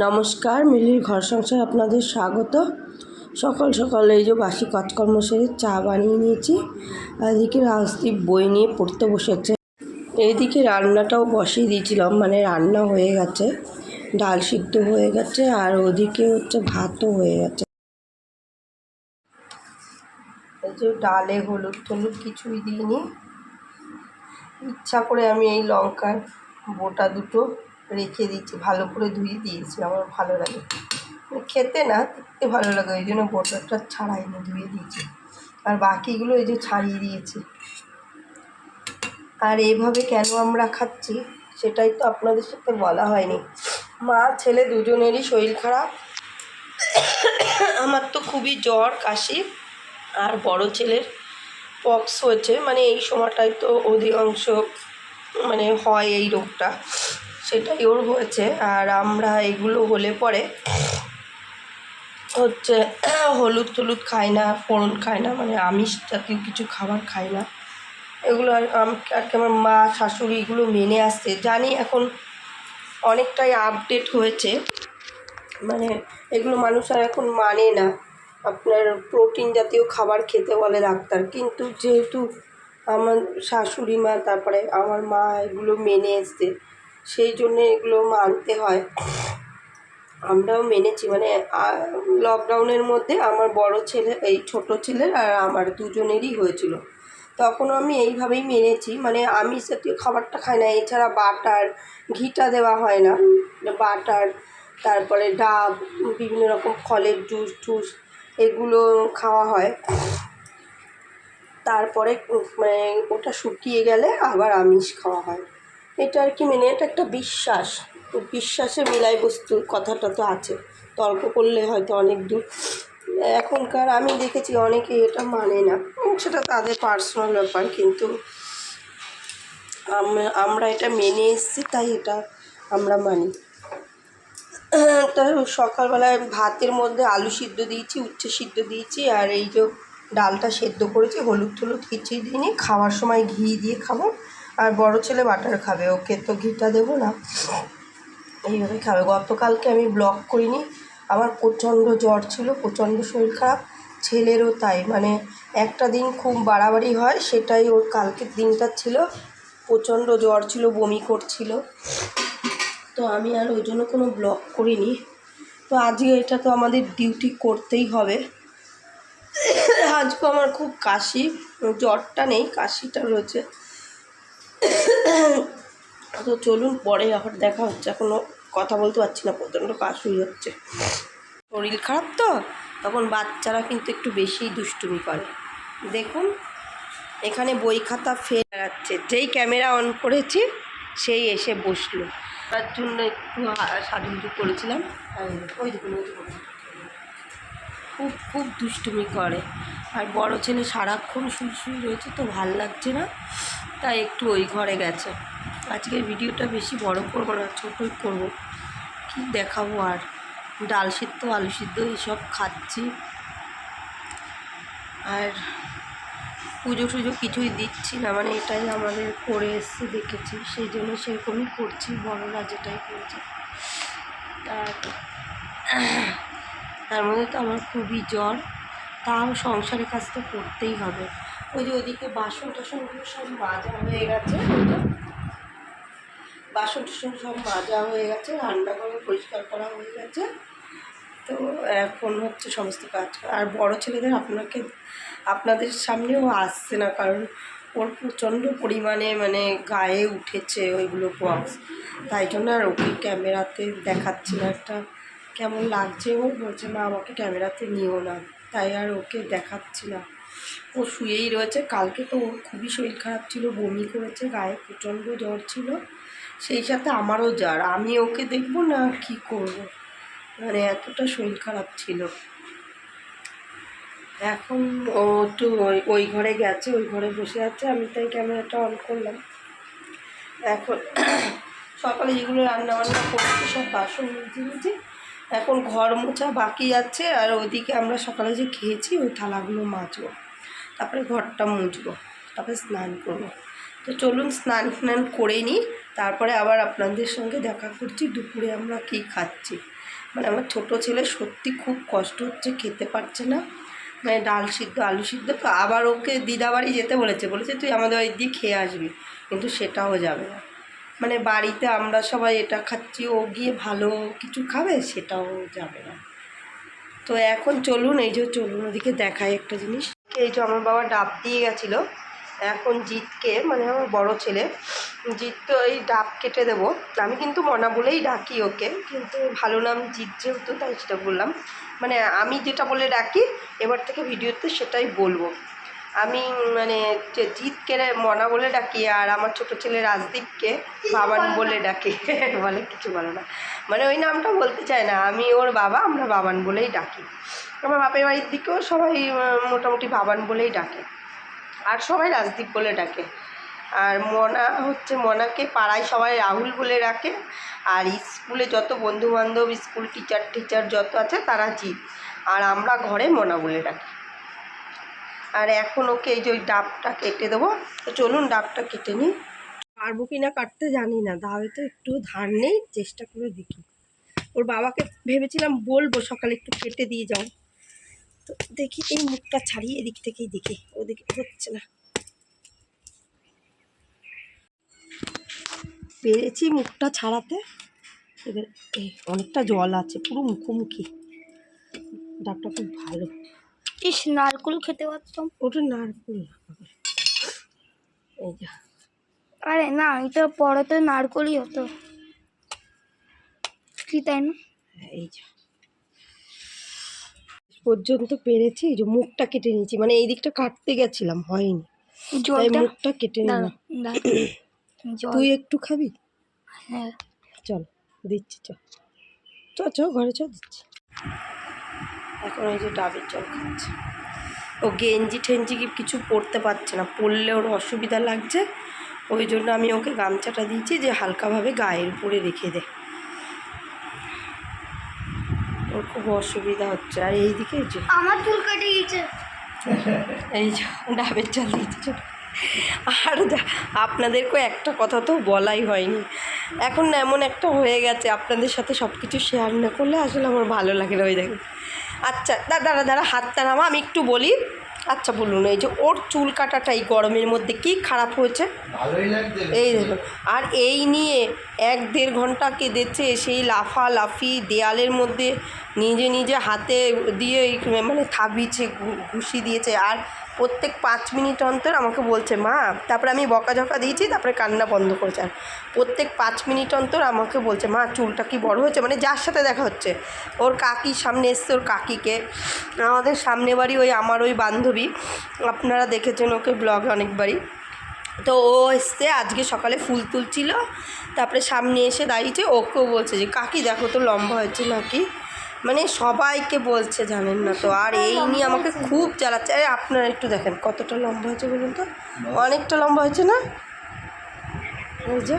নমস্কার, মিলির ঘর সংসার আপনাদের স্বাগত। সকাল সকাল এই যে বাসি কাজকর্ম সেরে চা বানিয়ে নিয়েছি। এদিকে রাজদীপ বই নিয়ে পড়তে বসেছে। এইদিকে রান্নাটাও বসিয়ে দিয়েছিলাম মানে রান্না হয়ে গেছে। ডাল সিদ্ধ হয়ে গেছে আর ওদিকে হচ্ছে ভাতও হয়ে গেছে। এই যে ডালে হলুদ টলুদ কিছুই দিইনি। ইচ্ছা করে আমি এই লঙ্কার বোটা দুটো রেখে দিচ্ছি ভালো করে ধুয়ে দিয়েছি, আমার ভালো লাগে। খেতে না দেখতে ভালো লাগে, ওই জন্য বোটাটা ছাড়াইনি, ধুয়ে দিয়েছি। আর বাকিগুলো এই যে ছাড়িয়ে দিয়েছি। আর এইভাবে কেন আমরা খাচ্ছি, সেটাই তো আপনাদের সাথে বলা হয়নি। মা, ছেলে দুজনেরই শরীর খারাপ। আমার তো খুবই জ্বর, কাশি, আর বড় ছেলের পক্স হয়েছে। মানে এই সময়টাই তো অধিকাংশ মানে হয় এই রোগটা। সেটাই ওর হয়েছে আর আমরা এগুলো হলে পরে হচ্ছে হলুদ টলুদ খাই না, ফোড়ন খাই না মানে আমিষ জাতীয় কিছু খাবার খাই না। এগুলো আর আর কি আমার মা, শাশুড়ি এগুলো মেনে আসছে। জানি এখন অনেকটাই আপডেট হয়েছে। মানে এগুলো মানুষ আর এখন মানে না। আপনার প্রোটিন জাতীয় খাবার খেতে বলে ডাক্তার। কিন্তু যেহেতু আমার শাশুড়ি মা, তারপরে আমার মা এগুলো মেনে এসছে। সেই জন্য এগুলো মানতে হয়। আমরাও মেনেছি মানে লকডাউনের মধ্যে আমার বড় ছেলে, এই ছোট ছেলের আর আমার দুজনেরই হয়েছিল। তখনও আমি এইভাবেই মেনেছি মানে আমিষ জাতীয় খাবারটা খাই না, এছাড়া বাটার, ঘিটা দেওয়া হয় না। বাটার, তারপরে ডাব, বিভিন্ন রকম ফলের জুস, টুস, এগুলো খাওয়া হয়। তারপরে মানে ওটা শুকিয়ে গেলে আবার আমিষ খাওয়া হয়। এটা আর কি মেনে, এটা একটা বিশ্বাস। বিশ্বাসে মিলাই বস্তু, কথাটা তো আছে। তর্ক করলে হয়তো অনেক দূর। এখনকার আমি দেখেছি অনেকে এটা মানে না। সেটা তাদের পার্সোনাল ব্যাপার, কিন্তু আম- আমরা এটা মেনে এসেছি, তাই এটা আমরা মানি। তো সকালবেলায় ভাতের মধ্যে আলু সিদ্ধ দিয়েছি, উচ্ছে সিদ্ধ দিয়েছি, আর এই যে ডালটা সেদ্ধ করেছি, হলুদ টলুদ কিছুই দিইনি। খাওয়ার সময় ঘি দিয়ে খাব। আর বড় ছেলে বাটার খাবে, ওকে তো ঘিটা দেবো না। এইভাবে খাবে। গতকালকে আমি ব্লগ করিনি, আমার প্রচণ্ড জ্বর ছিল, প্রচণ্ড শরীর খারাপ, ছেলেরও তাই। মানে একটা দিন খুব বাড়াবাড়ি হয়, সেটাই ওর কালকের দিনটা ছিল। প্রচণ্ড জ্বর ছিল, বমি করছিল। তো আমি আর ওই জন্য কোনো ব্লগ করিনি। তো আজকে এটা তো আমাদের ডিউটি করতেই হবে। আজকে আমার খুব কাশি, জ্বরটা নেই, কাশিটা রয়েছে। তো চলুন, পরে আবার দেখা হচ্ছে। এখনও কথা বলতে পারছি না, প্রচণ্ড কাশি হচ্ছে শরীর খারাপ তো? তখন বাচ্চারা কিন্তু একটু বেশিই দুষ্টুমি করে। দেখুন, এখানে বই খাতা ফেলে যাচ্ছে যেই ক্যামেরা অন করেছি, সেই এসে বসল। তার জন্য একটু সাজুগুজু করেছিলাম। ওই দেখুন খুব খুব দুষ্টুমি করে। আর বড় ছেলে সারাক্ষণ শুয়ে রয়েছে, তো ভালো লাগছে না। তাই একটু ওই ঘরে গেছে। আজকে ভিডিওটা বেশি বড় করব না ছোটোই করব। কি দেখাবো আর? ডাল সিদ্ধ, আলু সিদ্ধ এসব খাচ্ছি। আর পুজো টুজো কিছুই দিচ্ছি না মানে এটাই আমাদের করে এসছে দেখেছি। সেই জন্য সেরকমই করছি, বড়রা যেটাই করছে। আর তার মধ্যে তো আমার খুবই জ্বর, তাও সংসারের কাজ তো করতেই হবে। ওই যে ওদিকে বাসন টাসনগুলো সব মাজা হয়ে গেছে বাসন টাসন সব মাজা হয়ে গেছে রান্নাঘরে পরিষ্কার করা হয়ে গেছে। তো এখন হচ্ছে সমস্ত কাজ। আর বড় ছেলেদের আপনাকে, আপনাদের সামনেও আসছে না, কারণ ওর প্রচণ্ড পরিমাণে মানে গায়ে উঠেছে ওইগুলো বক্স তাই জন্য আর ওকে ক্যামেরাতে দেখাচ্ছি না। একটা কেমন লাগছে ও? বলছে না আমাকে ক্যামেরাতে নিও না। তাই আর ওকে দেখাচ্ছি না। ও শুয়েই রয়েছে। কালকে তো ওর খুবই শরীর খারাপ ছিল, বমি করেছে, গায়ে প্রচণ্ড জ্বর ছিল। সেই সাথে আমারও জ্বর। আমি ওকে দেখব না কি করব। মানে এতটা শরীর খারাপ ছিল। এখন ও একটু ওই ওই ঘরে গেছে, ওই ঘরে বসে আছে। আমি তাই ক্যামেরাটা অন করলাম। এখন সকালে যেগুলো রান্না বান্না করছি, সব বাসন মেজে মেজে এখন ঘর মোছা বাকি আছে। আর ওদিকে আমরা সকালে যে খেয়েছি, ওই থালাগুলো মাজবো। তারপরে ঘরটা মুছবো, তারপরে স্নান করব। তো চলুন স্নান স্নান করে নিই, তারপরে আবার আপনাদের সঙ্গে দেখা করছি দুপুরে আমরা কী খাচ্ছি। মানে আমার ছোটো ছেলে সত্যি খুব কষ্ট হচ্ছে, খেতে পারছে না। মানে ডাল সিদ্ধ, আলু সিদ্ধ, তো আবার ওকে দিদাবাড়ি যেতে বলেছে বলেছে তুই আমাদের বাড়ি দিয়ে খেয়ে আসবি, কিন্তু সেটাও যাবে না। মানে বাড়িতে আমরা সবাই এটা খাচ্ছি, ও গিয়ে ভালো কিছু খাবে, সেটাও যাবে না। তো এখন চলুন, এই যে চলুন ওদিকে দেখাই একটা জিনিস। এই যে আমার বাবা ডাব দিয়ে গেছিল, এখন জিতকে মানে আমার বড় ছেলে জিত তো এই ডাব কেটে দেবো। আমি কিন্তু মনা বলেই ডাকি ওকে, কিন্তু ভালো নাম জিত যেহেতু, তাই সেটা বললাম। মানে আমি যেটা বলে ডাকি, এবার থেকে ভিডিওতে সেটাই বলব। আমি মানে যে জিতকে মনা বলে ডাকি আর আমার ছোট ছেলে রাজদীপকে বাবান বলে ডাকি, বলে কিছু বলো না। মানে ওই নামটা বলতে চায় না, আমি ওর বাবা, আমরা বাবান বলেই ডাকি। আমার বাপের বাড়ির দিকেও সবাই মোটামুটি বাবান বলেই ডাকে। আর সবাই রাজদীপ বলে ডাকে। আর মনা হচ্ছে, মনাকে পাড়ায় সবাই রাহুল বলে ডাকে। আর স্কুলে যত বন্ধু বান্ধব স্কুল টিচার টিচার যত আছে তারা জিৎ আর আমরা ঘরে মনা বলে ডাকি। আর এখন ওকে এই যে ওই ডাবটা কেটে দেবো। তো চলুন ডাবটা কেটে নিই। পারব কি না কাটতে জানি না। দাবে তো একটু ধার নেই, চেষ্টা করে দেখি। ওর বাবাকে ভেবেছিলাম বলব সকালে একটু কেটে দিয়ে যাও। তো দেখি এই মুখটা ছাড়িয়ে এদিক থেকেই দেখি, ওদিকে হচ্ছে না। পেরেছি মুখটা ছাড়াতে। এবার অনেকটা জল আছে, পুরো মুখোমুখি। ডাবটা খুব ভালো। ইস নারকুল খেতে পারতাম। ওটা নারকুল না। এই যা। আরে না এটা পরে তো নারকলই হতো। কি তাই না? এই যা। পর্যন্ত পেরেছি যে মুখটা কেটে নিয়েছি। মানে এই দিকটা কাটতে গেছিলাম হয়নি। তাই মুখটা কেটে নিলাম। তুই একটু খাবি? হ্যাঁ। চল দিচ্ছি চল। চ চ ঘরে চ দিচ্ছি। এখন এই যে ডাবের জল খাচ্ছে। ও গেঞ্জি ঠেঞ্জি কি কিছু পরতে পারছে না পরলে ওর অসুবিধা লাগছে। ওই জন্য আমি ওকে গামছাটা দিয়েছি যে হালকাভাবে গায়ের উপরে রেখে দে। ওর খুব অসুবিধা হচ্ছে। আর এইদিকে এই যে আমার চুল কেটে গিয়েছে এই যে ডাবের জল দিচ্ছ আর যা- আপনাদেরকেও একটা কথা তো বলাই হয়নি। এখন এমন একটা হয়ে গেছে আপনাদের সাথে সব কিছু শেয়ার না করলে আসলে আমার ভালো লাগে না। ওই দেখুন আচ্ছা দাদা দাঁড়া দাঁড়া হাতটা নামা আমি একটু বলি। আচ্ছা বলুন এই যে ওর চুল কাটাটা এই গরমের মধ্যে কি খারাপ হয়েছে? এই দেখুন আর এই নিয়ে এক দেড় ঘণ্টা কেঁদেছে সেই লাফা লাফি দেয়ালের মধ্যে নিজে নিজে হাতে দিয়ে মানে থাবিছে ঘুষি দিয়েছে। আর প্রত্যেক পাঁচ মিনিট অন্তর আমাকে বলছে, মা, তারপরে আমি বকাঝকা দিয়েছি, তারপরে কান্না বন্ধ করেছে। আর প্রত্যেক পাঁচ মিনিট অন্তর আমাকে বলছে, মা, চুলটা কি বড় হয়েছে? মানে যার সাথে দেখা হচ্ছে। ওর কাকির সামনে এসছে, ওর কাকিকে। আমাদের সামনে বাড়ি ওই আমার ওই বান্ধবী। আপনারা দেখেছেন ওকে ব্লগে অনেকবারই। তো ও এসছে, আজকে সকালে ফুল তুলছিল। তারপরে সামনে এসে দাঁড়িয়েছে, ওকেও বলছে যে, কাকি, দেখো তো লম্বা হয়েছে নাকি? মানে সবাইকে বলছে জানেন না তো আর এই নিয়ে আমাকে খুব জ্বালাচ্ছে আরে আপনারা একটু দেখেন কতটা লম্বা হয়েছে বলুন তো? অনেকটা লম্বা হয়েছে না? ওই যে।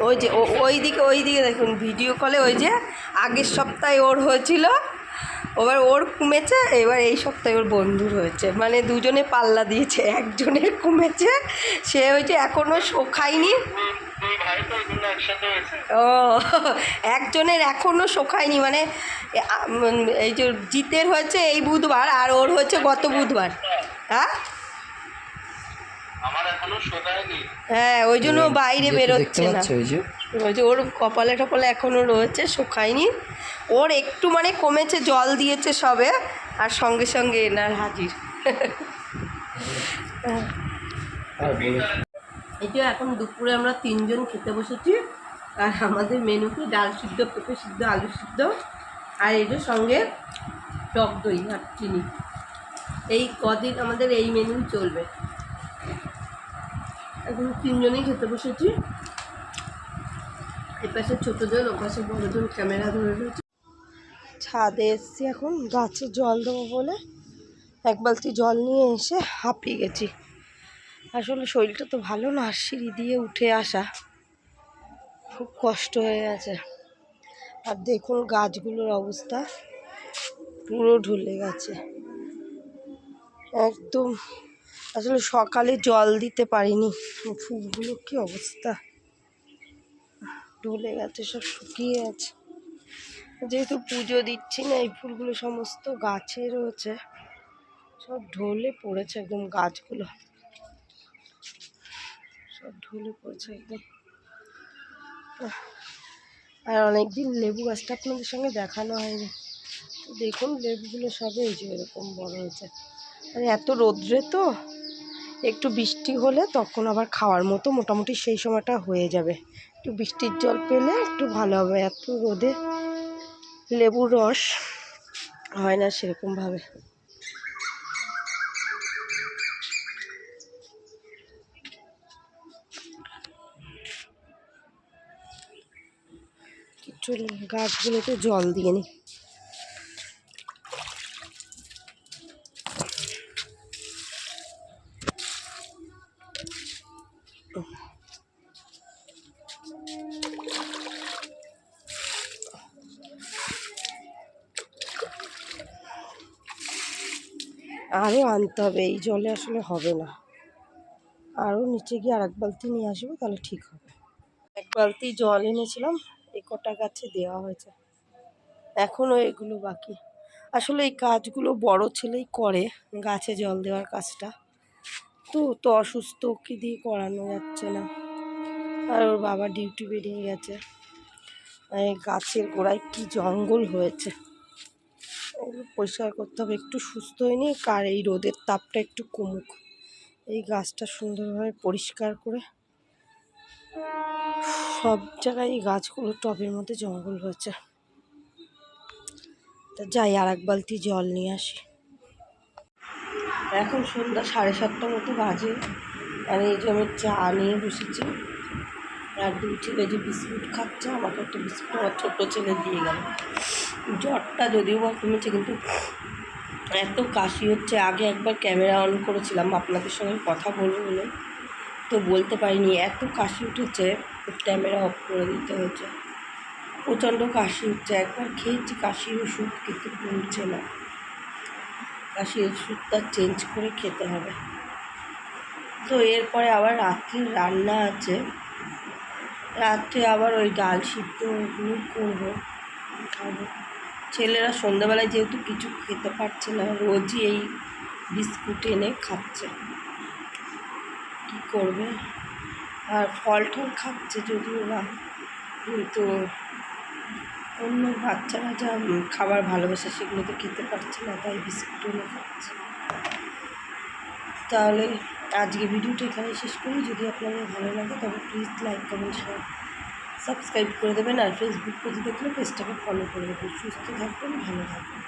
ওই যে ও- ওই দিকে ওই দিকে দেখুন ভিডিও কলে ওই যে আগের সপ্তাহে ওর হয়েছিল এবার ওর কমেছে, এবার এই সপ্তাহে ওর বন্ধুর হয়েছে। মানে দুজনে পাল্লা দিয়েছে, একজনের কমেছে, সে হয়েছে এখনও শোখায়নি ও, একজনের এখনও শোখায়নি মানে এই যে জিতের হয়েছে এই বুধবার, আর ওর হয়েছে গত বুধবার। হ্যাঁ? হ্যাঁ ওই জন্য বাইরে বেরোচ্ছে না। ওই যে। ওর কপালে টপালে এখনও রয়েছে শুকায়নি। ওর একটু মানে কমেছে জল দিয়েছে সবে আর সঙ্গে সঙ্গে এনার হাজির। এই যে এখন দুপুরে আমরা তিনজন খেতে বসেছি আর আমাদের মেনু কি? ডাল সিদ্ধ পেঁপে সিদ্ধ আলু সিদ্ধ আর যে সঙ্গে টক দই আর চিনি। এই কদিন আমাদের এই মেনু চলবে। এখন তিনজনেই খেতে বসেছি। এপাশে ছোটো জন, ওপাশে বড় জন, ক্যামেরা ধরে রয়েছে। ছাদে এসছি এখন, গাছে জল দেবো বলে। এক বালতি জল নিয়ে এসে হাঁপিয়ে গেছি। আসলে শরীরটা তো ভালো না, সিঁড়ি দিয়ে উঠে আসা। খুব কষ্ট হয়ে গেছে। আর দেখুন গাছগুলোর অবস্থা, পুরো ঢুলে গেছে। একদম আসলে সকালে জল দিতে পারিনি। ফুলগুলো কি অবস্থা? ঢলে গেছে, সব শুকিয়ে আছে। যেহেতু পুজো দিচ্ছি না, এই ফুলগুলো সমস্ত গাছে রয়েছে। সব ঢলে পড়েছে একদম গাছগুলো। সব ঢলে পড়েছে একদম। আর অনেকদিন লেবু গাছটা আপনাদের সঙ্গে দেখানো হয়নি। তো দেখুন লেবুগুলো সবে এই যে এরকম বড় হয়েছে। এত রোদ্রে তো। একটু বৃষ্টি হলে তখন আবার খাওয়ার মতো মোটামুটি সেই সময়টা হয়ে যাবে। একটু বৃষ্টির জল পেলে একটু ভালো হবে, এত রোদে লেবুর রস হয় না সেরকমভাবে। গাছগুলোতে জল দিয়ে নিই আরও আনতে হবে, এই জলে আসলে হবে না। আরও নিচে গিয়ে আর এক বালতি নিয়ে আসব, তাহলে ঠিক হবে। এক বালতি জল এনেছিলাম, এই কটা গাছে দেওয়া হয়েছে। এখনও এগুলো বাকি। আসলে এই কাজগুলো বড় ছেলেই করে, গাছে জল দেওয়ার কাজটা। তো তো অসুস্থ, কি দিয়ে করানো যাচ্ছে না। আর ওর বাবা ডিউটি বেরিয়ে গেছে। গাছের গোড়ায় কি জঙ্গল হয়েছে। পরিষ্কার করতে হবে। একটু সুস্থ হয়নি কার এই রোদের তাপটা একটু কমুক। এই গাছটা সুন্দরভাবে পরিষ্কার করে সব জায়গায় এই গাছগুলো টবের মধ্যে জঙ্গল হয়েছে। তা যাই, আর এক বালতি জল নিয়ে আসি। এখন সন্ধ্যা সাড়ে সাতটার মতো বাজে। আর এই আমি চা নিয়ে বসেছি। আর দুই ছেলে যে বিস্কুট খাচ্ছে, আমাকে একটা বিস্কুট আমার ছোটো ছেলে দিয়ে গেল। জ্বরটা যদিও বা কমেছে, কিন্তু এত কাশি হচ্ছে, আগে একবার ক্যামেরা অন করেছিলাম, আপনাদের সঙ্গে কথা বলব বলে, তো বলতে পারিনি, এত কাশি উঠেছে, ক্যামেরা অফ করে দিতে হয়েছে প্রচণ্ড কাশি হচ্ছে, একবার খেয়েছি, কাশির ওষুধ কিন্তু কমছে না। কাশির ওষুধটা চেঞ্জ করে খেতে হবে। তো এরপরে আবার রাত্রির রান্না আছে। রাত্রে আবার ওই ডাল সিদ্ধ ওগুলো করব। খাব। ছেলেরা সন্ধ্যাবেলায় যেহেতু কিছু খেতে পারছে না, রোজই এই বিস্কুট এনে খাচ্ছে। কী করবে? আর ফল টল খাচ্ছে যদিও বা, কিন্তু অন্য বাচ্চারা যা খাবার ভালোবাসে সেগুলো তো খেতে পারছে না, তাই বিস্কুট এনে খাচ্ছে। তাহলে আজকে ভিডিওটা এখানে শেষ করি। যদি আপনাদের ভালো লাগে, তবে please like comment share subscribe করে দেবেন। আর ফেসবুক পেজে দেখলে পেজটাকে ফলো করে দেবেন। সুস্থ থাকবেন, ভালো থাকবেন।